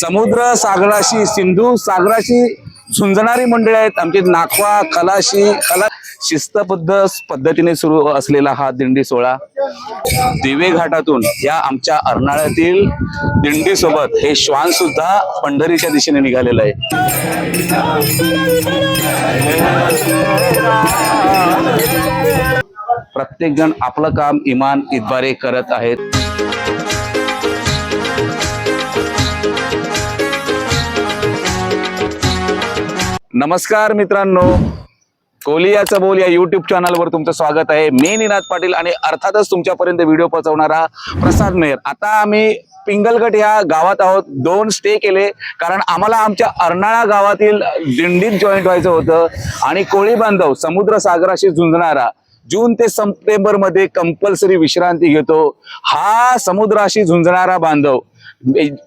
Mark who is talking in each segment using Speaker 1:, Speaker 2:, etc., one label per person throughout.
Speaker 1: समुद्र सागराशी सिंधू सागराशी झुंजणारी मंडळी आहेत. आमची नाकवा कलाशी कला शिस्तबद्ध पद्धतीने सुरू असलेला हा दिंडी सोहळा. दिवे घाटातून या आमच्या अर्नाळ्यातील दिंडी सोबत हे श्वान सुद्धा पंढरीच्या दिशेने निघालेलं आहे. प्रत्येक जण आपलं काम इमान इतबारे करत आहेत. नमस्कार मित्रांनो. कोलियाचं बोल या युट्यूब चॅनलवर तुमचं स्वागत आहे. मी निनाद पाटील आणि अर्थातच तुमच्यापर्यंत व्हिडिओ पोहोचवणारा प्रसाद मेहर आता आम्ही पिंगलगट या गावात आहोत. दोन स्टे केले. कारण आम्हाला आमच्या अर्नाळा गावातील दिंडीत जॉईंट व्हायचं होतं. आणि कोळी बांधव समुद्र सागराशी झुंजणारा जून ते सप्टेंबरमध्ये कंपल्सरी विश्रांती घेतो. हा समुद्राशी झुंजणारा बांधव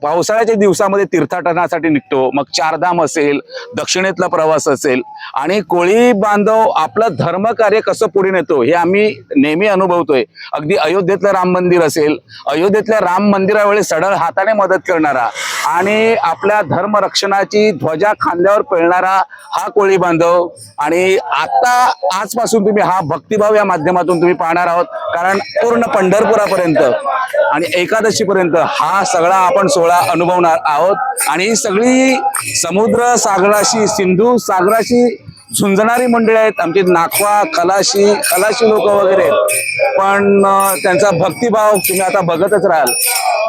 Speaker 1: पावसाळ्याच्या दिवसामध्ये तीर्थाटनासाठी निघतो. मग चारधाम असेल दक्षिणेतला प्रवास असेल आणि कोळी बांधव आपलं धर्मकार्य कसं पुढे नेतो हे आम्ही नेहमी अनुभवतोय. अगदी अयोध्येतलं राम मंदिर असेल अयोध्येतल्या राम मंदिरावेळी सडळ हाताने मदत करणारा आणि आपल्या धर्मरक्षणाची ध्वजा खांद्यावर पेळणारा हा कोळी बांधव आणि आता आजपासून तुम्ही हा भक्तिभाव या माध्यमातून तुम्ही पाहणार आहोत. कारण पूर्ण पंढरपुरापर्यंत आणि एकादशीपर्यंत हा सगळा आपण सोहळा अनुभवणार आहोत. आणि ही सगळी समुद्र सागराशी सिंधू सागराशी झुंजणारी मंडळी आहेत. आमची नाखवा खलाशी खलाशी लोक वगैरे आहेत. पण त्यांचा भक्तिभाव तुम्ही आता बघतच राहाल.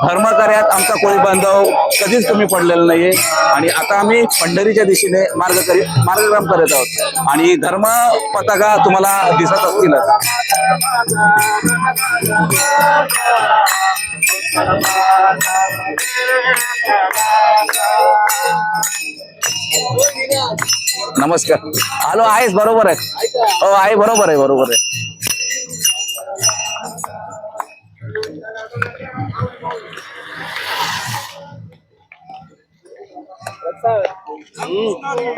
Speaker 1: धर्मकार्यात आमचा कोळी बांधव कधीच कमी पडलेला नाहीये. आणि आता आम्ही पंढरीच्या दिशेने मार्ग करी मार्गक्रम करत आहोत. आणि धर्म पताका तुम्हाला दिसत असतीलच. नमस्कार. हॅलो आहेस बरोबर आहे. हो आहे बरोबर आहे बरोबर आहे.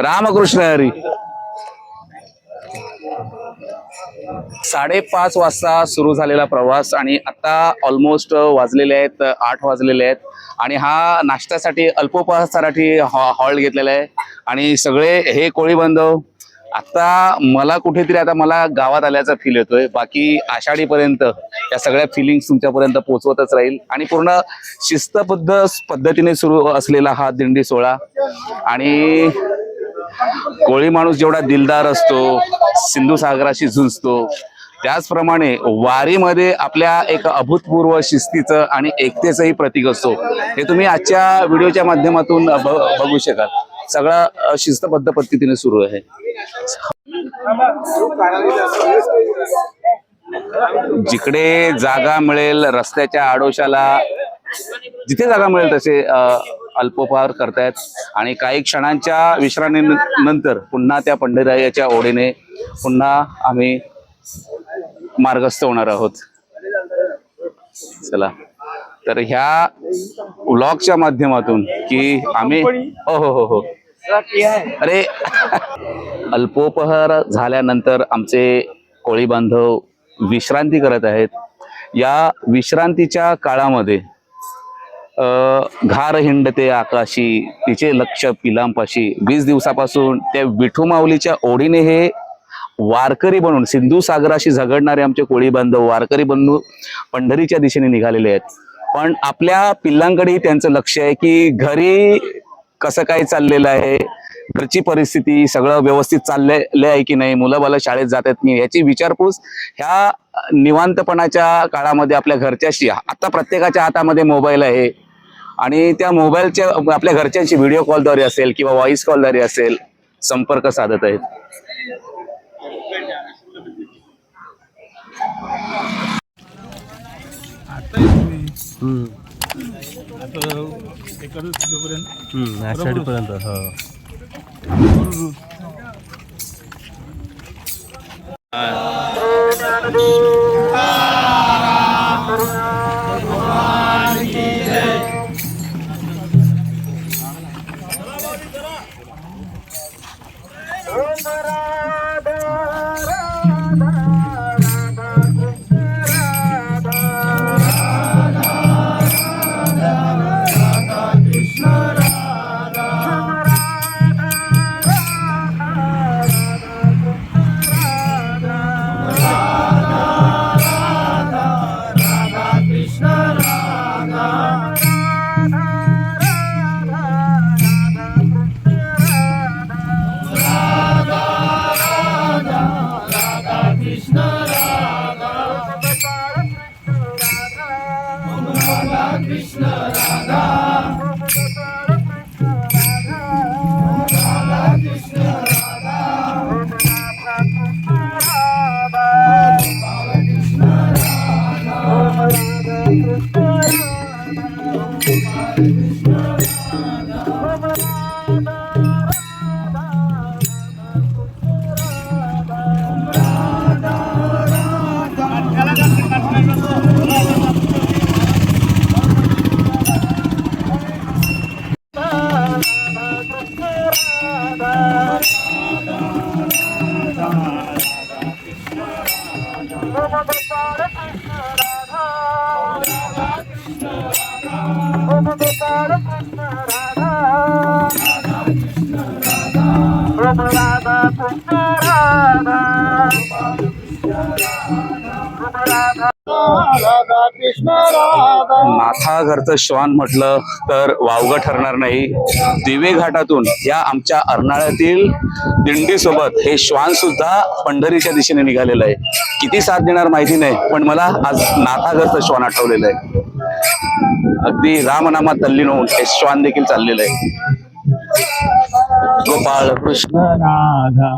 Speaker 1: रामकृष्ण हरी. साडेपाच वाजता सुरू झालेला प्रवास आणि आता ऑलमोस्ट वाजलेले आहेत आठ वाजलेले आहेत. आणि हा नाश्त्यासाठी अल्पोपहारासाठी हॉल घेतलेला आहे. आणि सगळे हे कोळी बांधव आता मला कुठेतरी आता मला गावात आल्याचा फील येतोय. बाकी आषाढीपर्यंत या सगळ्या फिलिंग्स तुमच्यापर्यंत पोहोचवतच राहील. आणि पूर्ण शिस्तबद्ध पद्धतीने सुरू असलेला हा दिंडी सोहळा. आणि कोळी माणूस जेवढा दिलदार असतो सिंधू सागराशी झुंजतो त्याचप्रमाणे वारीमध्ये आपल्या एक अभूतपूर्व शिस्तीचं आणि एकतेचंही प्रतीक असतो. हे तुम्ही आजच्या व्हिडिओच्या माध्यमातून बघू शकाल. सगळा शिस्तबद्ध पद्धतीने सुरू आहे. जिकडे जागा मिळेल रस्त्याच्या आडोशाला जिथे जागा मिळेल तसे अल्पोपहार करतायत. आणि काही क्षणांच्या विश्रांती नंतर पुन्हा त्या पंढरायाच्या ओढीने पुन्हा आम्ही मार्गस्थ होणार आहोत. चला. तर ह्या व्लॉगच्या माध्यमातून की आम्ही हो हो हो हो. अरे अल्पोपहार झाल्यानंतर आमचे कोळी बांधव विश्रांती करत आहेत. या विश्रांतीच्या काळामध्ये घार हिंडते आकाशी तिचे लक्ष पिलांपाशी. वीस दिवसापासून त्या विठू माऊलीच्या ओढीने हे वारकरी बनून सिंधू सागराशी झगडणारे आमचे कोळी बांधव वारकरी बनून पंढरीच्या दिशेने निघालेले आहेत. पण आपल्या पिल्लांकडेही त्यांचं लक्ष आहे की घरी कसं काय चाललेलं आहे घरची परिस्थिती सगळं व्यवस्थित चाललेलं आहे की नाही मुलं बाला शाळेत जात आहेत की याची विचारपूस ह्या निवांतपणाच्या काळामध्ये आपल्या घरच्याशी आता प्रत्येकाच्या हातामध्ये मोबाईल आहे. आणि त्या मोबाईलच्या आपल्या घरच्यांशी व्हिडिओ कॉलद्वारे असेल किंवा व्हॉइस कॉलद्वारे असेल संपर्क साधत आहेत.
Speaker 2: आषाढीपर्यंत हो.
Speaker 3: Thank you.
Speaker 1: नाथा घरचं श्वान म्हटलं तर वावगं ठरणार नाही. दिवे घाटातून या आमच्या अर्नाळ्यातील दिंडीसोबत हे श्वान सुद्धा पंढरीच्या दिशेने निघालेलं आहे. किती साथ देणार माहिती नाही पण मला आज नाथाघरचं श्वान आठवलेलं आहे. अगदी रामनामा तल्लीन होऊन हे श्वान देखील चाललेलं आहे. गोपाळ कृष्ण
Speaker 2: राधा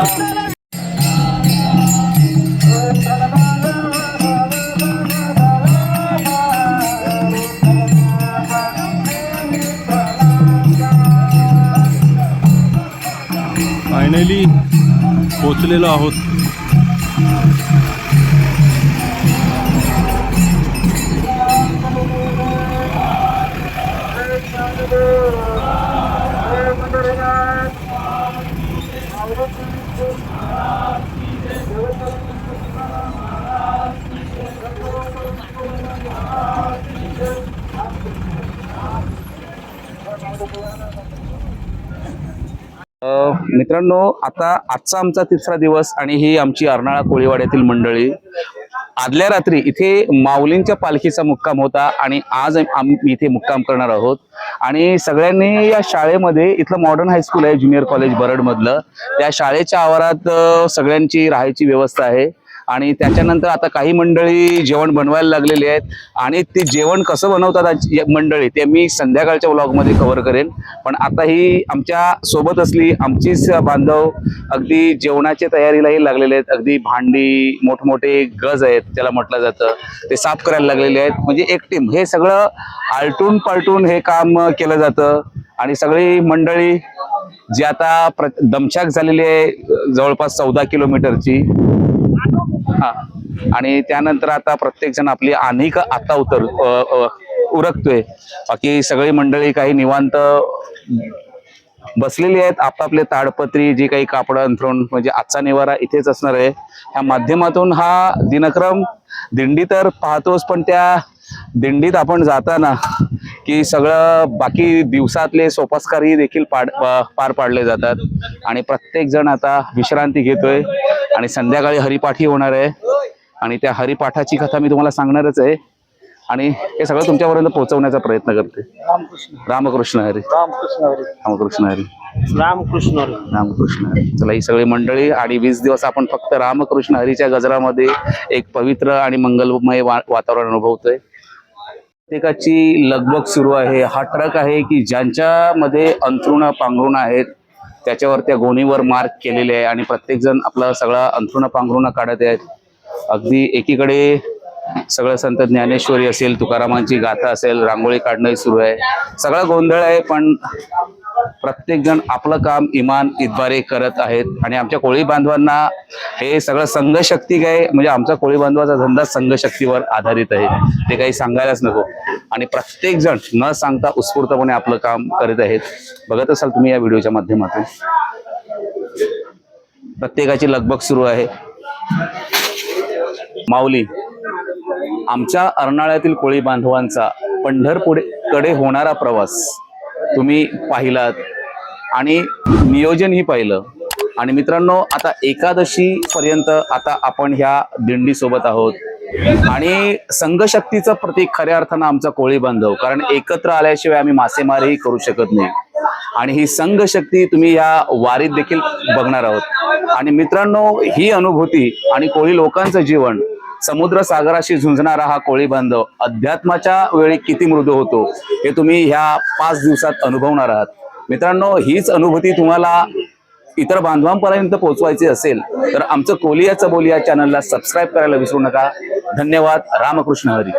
Speaker 2: फायनली पोचलेलो आहोत
Speaker 1: अ, मित्रांनो आता आजचा आमचा तिसरा दिवस आणि ही आमची अर्नाळा कोळीवाड्यातील मंडळी आदल्या रात्री इथे माऊलींच्या पालखीचा मुक्काम होता आणि आज आम्ही इथे मुक्काम करणार आहोत. आणि सगळ्यांनी या शाळेमध्ये इथलं मॉडर्न हायस्कूल आहे ज्युनियर कॉलेज बरडमधलं त्या शाळेच्या आवारात सगळ्यांची राहायची व्यवस्था आहे. आणि त्याच्यानंतर आता काही मंडळी जेवण बनवायला लागलेली आहेत. आणि ते जेवण कसं बनवतात मंडळी ते मी संध्याकाळच्या व्लॉगमध्ये कव्हर करेन. पण आता ही आमच्यासोबत असली आमचीच बांधव अगदी जेवणाच्या तयारीलाही लागलेले आहेत. अगदी भांडी मोठमोठे गज आहेत त्याला म्हटलं जातं. ते साफ करायला लागलेले आहेत. म्हणजे एक टीम हे सगळं आलटून पालटून हे काम केलं जातं. आणि सगळी मंडळी जी आता प्र दमछाक झालेली आहे जवळपास चौदा किलोमीटरची. हा. आणि त्यानंतर आता प्रत्येक जण आपली आणिक आता उतर उरकतोय. बाकी सगळी मंडळी काही निवांत बसलेली आहेत. आपापले ताडपत्री जी काही कापड अंथरून म्हणजे आजचा निवारा इथेच असणार आहे. ह्या माध्यमातून हा दिनक्रम दिंडी तर पाहतोच पण त्या दिंडीत आपण जाताना की सगळं बाकी दिवसातले सोपस्कारही देखील पाड पार पाडले जातात. आणि प्रत्येक जण आता विश्रांती घेतोय आणि संध्याकाळी हरिपाठी होणार आहे. आणि त्या हरिपाठाची कथा मी तुम्हाला सांगणारच आहे. आणि हे सगळं तुमच्यापर्यंत पोहोचवण्याचा प्रयत्न करते.
Speaker 2: रामकृष्ण.
Speaker 1: हरी.
Speaker 2: रामकृष्ण हरी.
Speaker 1: रामकृष्ण हरी.
Speaker 2: रामकृष्ण हरी.
Speaker 1: रामकृष्ण हरी. चला ही सगळी मंडळी आणि वीस दिवस आपण फक्त रामकृष्ण हरीच्या गजरामध्ये एक पवित्र आणि मंगलमय वातावरण अनुभवतोय. प्रत्येकाची लगबग सुरू आहे. हा ट्रक आहे की ज्यांच्यामध्ये अंथरुण पांघरुण आहेत त्याच्यावर त्या गोणीवर मार्क केलेले आहे आणि प्रत्येकजण आपला सगळा अंथरुण पांघरुणं काढत आहेत. अगदी एकीकडे सगळं संत ज्ञानेश्वरी असेल तुकारामांची गाथा असेल रांगोळी काढणंही सुरू आहे. सगळा गोंधळ आहे पण प्रत्येकजण आपलं काम इमान इतबारे करत आहेत. आणि आमच्या कोळी बांधवांना हे सगळं संघशक्ती काय म्हणजे आमचा कोळी बांधवाचा धंदा संघशक्तीवर आधारित आहे. ते काही सांगायलाच नको. आणि प्रत्येकजण न सांगता उत्स्फूर्तपणे आपलं काम करत आहेत. बघत असाल तुम्ही या व्हिडिओच्या माध्यमातून. प्रत्येकाची लगबग सुरू आहे. माऊली आमच्या अर्नाळ्यातील कोळी बांधवांचा पंढरपुढे कडे होणारा प्रवास तुम्ही पाहिलात? आणि नियोजनही पाहिलं. आणि मित्रांनो आता एकादशी पर्यंत आता आपण ह्या दिंडी सोबत आहोत. आणि संघशक्तीचं प्रतीक खऱ्या अर्थानं आमचा कोळी बांधव कारण एकत्र आल्याशिवाय आम्ही मासेमारीही करू शकत नाही. आणि ही संघशक्ती तुम्ही या वारीत देखील बघणार आहोत. आणि मित्रांनो ही अनुभूती आणि कोळी लोकांचं जीवन समुद्र सागराशी झुंजणारा हा कोळी बांधव अध्यात्माच्या वेळी किती मृदू होतो हे तुम्ही ह्या पाच दिवसात अनुभवणार आहात. मित्रांनो हीच अनुभूती तुम्हाला इतर बांधवांपर्यंत पोहोचवायची असेल तर आमचं कोलियाचं बोलिया चॅनलला सबस्क्राईब करायला विसरू नका. धन्यवाद. रामकृष्ण हरी.